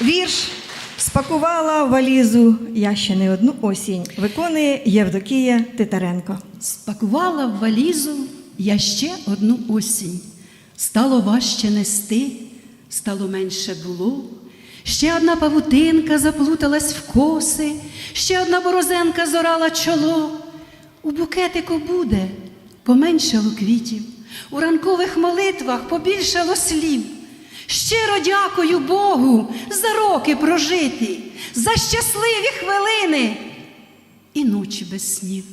Вірш спакувала валізу я ще не одну осінь. Виконує Євдокія Титаренко. Спакувала в валізу я ще одну осінь. Стало важче нести, стало менше було. Ще одна павутинка заплуталась в коси, ще одна борозенка зорала чоло. У букетику буде поменшало квітів, у ранкових молитвах побільшало слів. Щиро дякую Богу за роки прожиті, за щасливі хвилини і ночі без снів.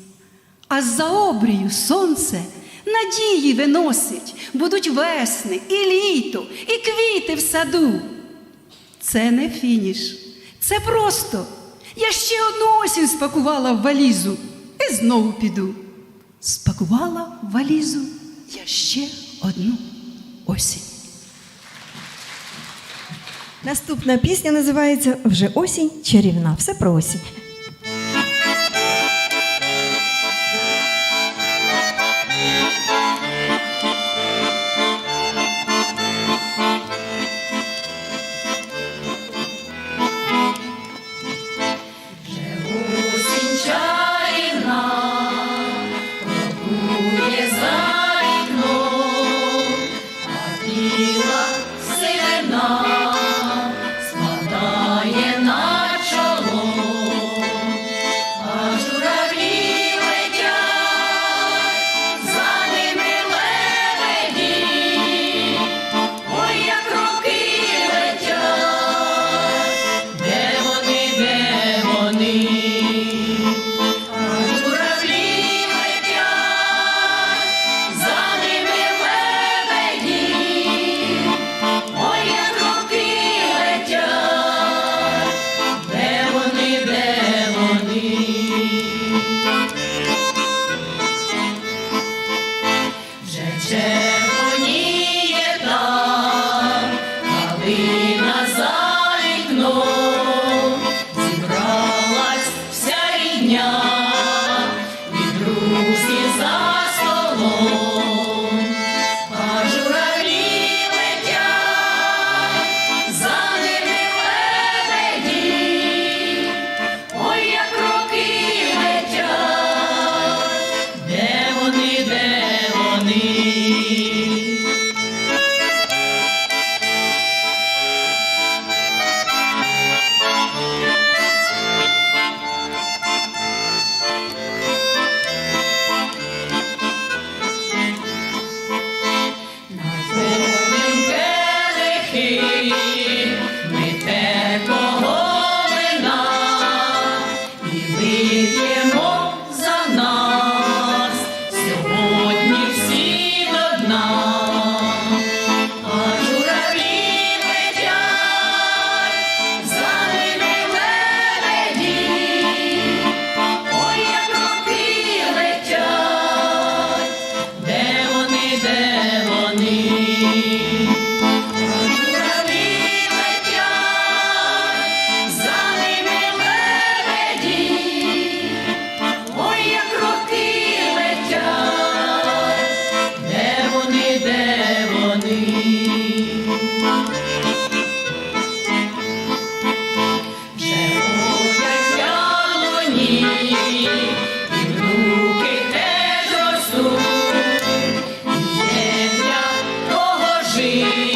А за обрію сонце надії виносить, будуть весни, і літо, і квіти в саду. Це не фініш, це просто. Я ще одну осінь спакувала в валізу і знову піду. Спакувала в валізу я ще одну осінь. Наступна пісня називається Вже осінь чарівна. Все про осінь. Oh. see.